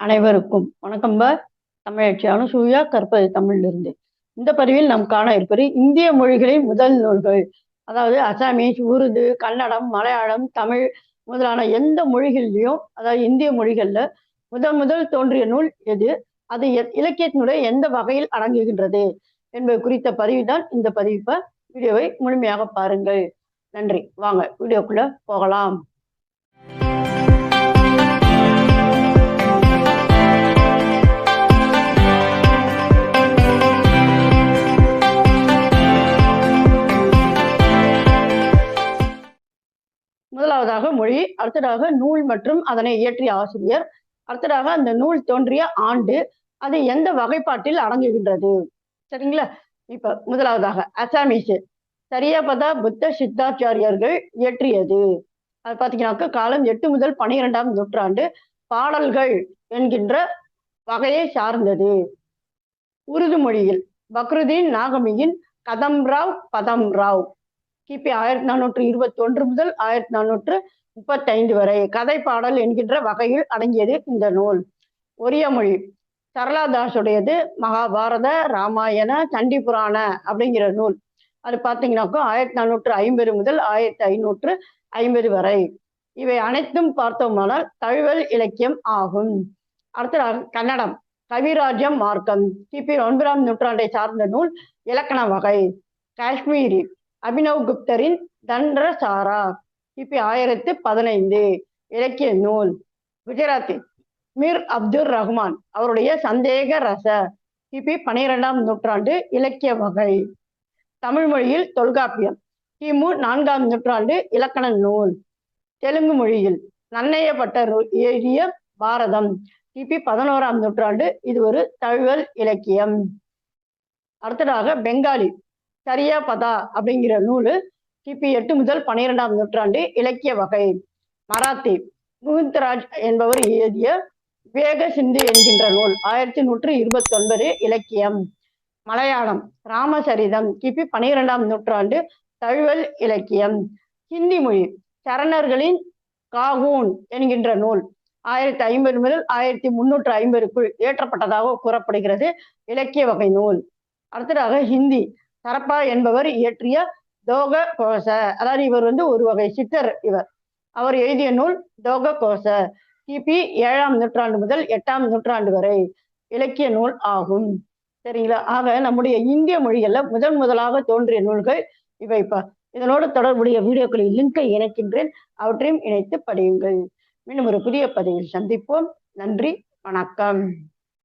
அனைவருக்கும் வணக்கம் பா. தமிழச்சி அனுசூயா கற்பது தமிழிலிருந்து. இந்த பதிவில் நாம் காண இருப்பது இந்திய மொழிகளின் முதல் நூல்கள். அதாவது அசாமீஸ் உருது கன்னடம் மலையாளம் தமிழ் முதலான எந்த மொழிகள்லையும் அதாவது இந்திய மொழிகள்ல முதல் முதல் தோன்றிய நூல் எது? அது இலக்கியத்தினுடைய எந்த வகையில் அடங்குகின்றது? என்பது குறித்த பதிவு தான் இந்த பதிவு வீடியோவை முழுமையாக பாருங்கள். நன்றி. வாங்க வீடியோக்குள்ள போகலாம். முதலாவதாக மொழி அடுத்ததாக நூல் மற்றும் அதனை இயற்றிய ஆசிரியர் அடுத்ததாக அந்த நூல் தோன்றிய ஆண்டு அது எந்த வகைப்பாட்டில் அடங்குகின்றது? சரிங்களா? இப்ப முதலாவதாக அசாமிஸ் சரியபதா புத்த சித்தாச்சாரியர்கள் இயற்றியது. அது பார்த்தீங்கன்னாக்க காலம் எட்டு முதல் பனிரெண்டாம் நூற்றாண்டு பாடல்கள் என்கின்ற வகையை சார்ந்தது. உருது மொழியில் பக்ருதீன் நாகமியின் கதம் ராவ் பதம் ராவ் கிபி ஆயிரத்தி நானூற்று இருபத்தி ஒன்று முதல் ஆயிரத்தி நானூற்று முப்பத்தைந்து வரை கதை பாடல் என்கின்ற வகையில் அடங்கியது இந்த நூல். ஒரிய மொழி. சரளாதாசுடையது மகாபாரத ராமாயண சண்டி புராண அப்படிங்கிற நூல். அது பார்த்தீங்கன்னாக்கா ஆயிரத்தி நானூற்று ஐம்பது முதல் ஆயிரத்தி ஐநூற்று ஐம்பது வரை. இவை அனைத்தும் பார்த்தோமானால் தழுவல் இலக்கியம் ஆகும். அடுத்ததாக கன்னடம். கவிராஜம் மார்க்கம். கிபி ஒன்பதாம் நூற்றாண்டை சார்ந்த நூல் இலக்கண வகை. காஷ்மீரி. அபினவ் குப்தரின் தண்டரசாரா கிபி ஆயிரத்து பதினைந்து. இலக்கிய நூல். குஜராத்தி. மீர் அப்துல் ரஹ்மான். அவருடைய சந்தேக ரச. கிபி பனிரெண்டாம் நூற்றாண்டு இலக்கிய வகை. தமிழ் மொழியில் தொல்காப்பியம். கிமு நான்காம் நூற்றாண்டு இலக்கண நூல். தெலுங்கு மொழியில் நன்னையப்பட்ட எழுதிய பாரதம். கிபி பதினோராம் நூற்றாண்டு இது ஒரு தழுவல் இலக்கியம். அடுத்ததாக பெங்காலி. சரியா பதா அப்படிங்கிற நூல் கிபி எட்டு முதல் பன்னிரெண்டாம் நூற்றாண்டு இலக்கிய வகை. மராத்தி முகுந்தராஜ் என்பவர் எழுதிய வேக சிந்து என்கின்ற நூல் ஆயிரத்தி நூற்று இருபத்தி ஒன்பது இலக்கியம். மலையாளம் ராமசரிதம் கிபி பனிரெண்டாம் நூற்றாண்டு தழுவல் இலக்கியம். ஹிந்தி மொழி சரணர்களின் காகூன் என்கின்ற நூல் ஆயிரத்தி ஐம்பது முதல் ஆயிரத்தி முன்னூற்று ஐம்பதுக்குள் ஏற்றப்பட்டதாக கூறப்படுகிறது இலக்கிய வகை நூல். அடுத்ததாக ஹிந்தி சரப்பா என்பவர் இயற்றிய தோக கோச அதாவது இவர் வந்து ஒரு வகை சித்தர் இவர். அவர் எழுதிய நூல் தோக கோச கிபி ஏழாம் நூற்றாண்டு முதல் எட்டாம் நூற்றாண்டு வரை இலக்கிய நூல் ஆகும். சரிங்களா? ஆக நம்முடைய இந்திய மொழிகள்ல முதன் முதலாக தோன்றிய நூல்கள் இவை இதனோடு தொடர்புடைய வீடியோக்களில் லிங்கை இணைக்கின்றேன். அவற்றையும் இணைத்து படியுங்கள். மீண்டும் ஒரு புதிய பதிவில் சந்திப்போம். நன்றி. வணக்கம்.